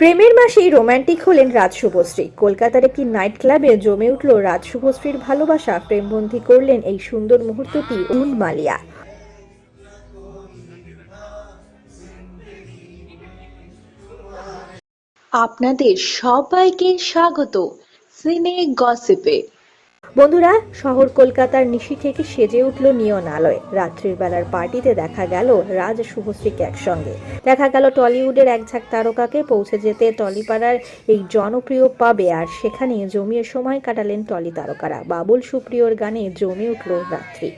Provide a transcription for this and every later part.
প্রেমের মাসেই রোম্যান্টিক হলেন রাজ শুভশ্রী। কলকাতার একটি নাইট ক্লাবে জমে উঠল রাজ শুভশ্রীর ভালোবাসা। প্রেমবন্ধী করলেন এই সুন্দর মুহূর্তটি উন মালিয়া। আপনাদের সবাইকে স্বাগত সিনে গসিপে। বন্ধুরা, শহর কলকাতার নিশি থেকে সেজে উঠল নিয়ন আলোয় রাত্রির বেলার পার্টিতে দেখা গেল রাজ শুভশ্রীকে একসঙ্গে। দেখা গেল টলিউডের এক ঝাঁক তারকাকে পৌঁছে যেতে টলিপাড়ার এই জনপ্রিয় পাবে আর সেখানে জমিয়ে সময় কাটালেন টলি তারকারা। বাবুল সুপ্রিয়র গানে জমে উঠল রাত্রি।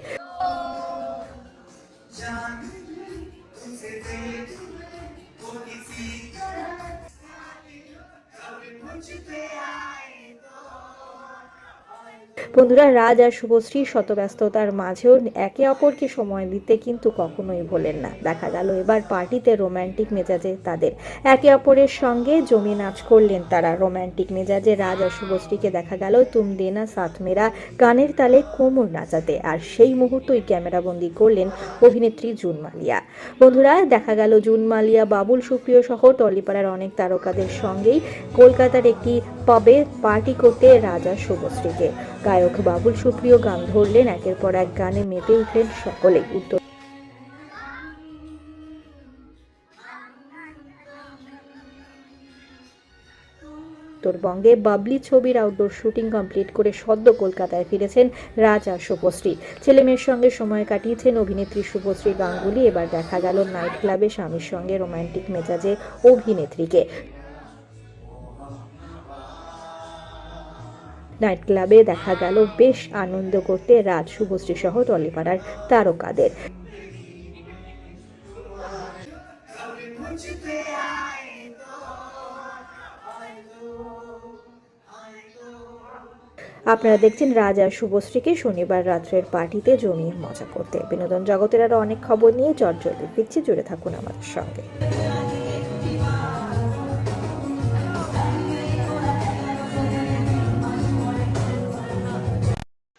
বন্ধুরা, রাজ আর শুভশ্রী শতব্যস্ততার মাঝেও একে অপরকে সময় দিতে কিন্তু কখনোই ভোলেন না। দেখা গেল এবার পার্টিতে রোমান্টিক মেজাজে তাদের। একে অপরের সঙ্গে জমি নাচ করলেন তারা। রোমান্টিক মেজাজে রাজ আর শুভশ্রীকে দেখা গেল তুম দেনা সাথ মেরা গানের তালে কোমর নাচাতে। আর সেই মুহূর্তই ক্যামেরাবন্দি করলেন অভিনেত্রী জুন মালিয়া বন্ধুরা, দেখা গেল জুন মালিয়া বাবুল সুপ্রিয় সহ টলিপাড়ার অনেক তারকাদের সঙ্গেই কলকাতার একটি পাবে পার্টি করতে রাজা শুভশ্রীকে। গায়ক বাবুল সুপ্রিয় গান ধরলেন, একের পর এক গানে মেতে উঠলেন সকলে উত্তর উত্তরবঙ্গে বাবলি ছবির আউটডোর শুটিং কমপ্লিট করে সদ্য কলকাতায় ফিরেছেন রাজ আর শুভশ্রী। ছেলে মেয়ের সঙ্গে সময় কাটিয়েছেন অভিনেত্রী শুভশ্রী গাঙ্গুলি এবার দেখা গেল নাইট ক্লাবে স্বামীর সঙ্গে রোমান্টিক মেজাজে অভিনেত্রীকে। নাইট ক্লাবে দেখা গেল বেশ আনন্দ করতে রাজ শুভশ্রী সহ টলিপাড়ার তারকাদের। আপনারা দেখছেন রাজা শুভশ্রীকে শনিবার রাত্রের পার্টিতে জমিয়ে মজা করতে। বিনোদন জগতের আরও অনেক খবর নিয়ে চটজলদি ফিরছি, জুড়ে থাকুন আমাদের সঙ্গে।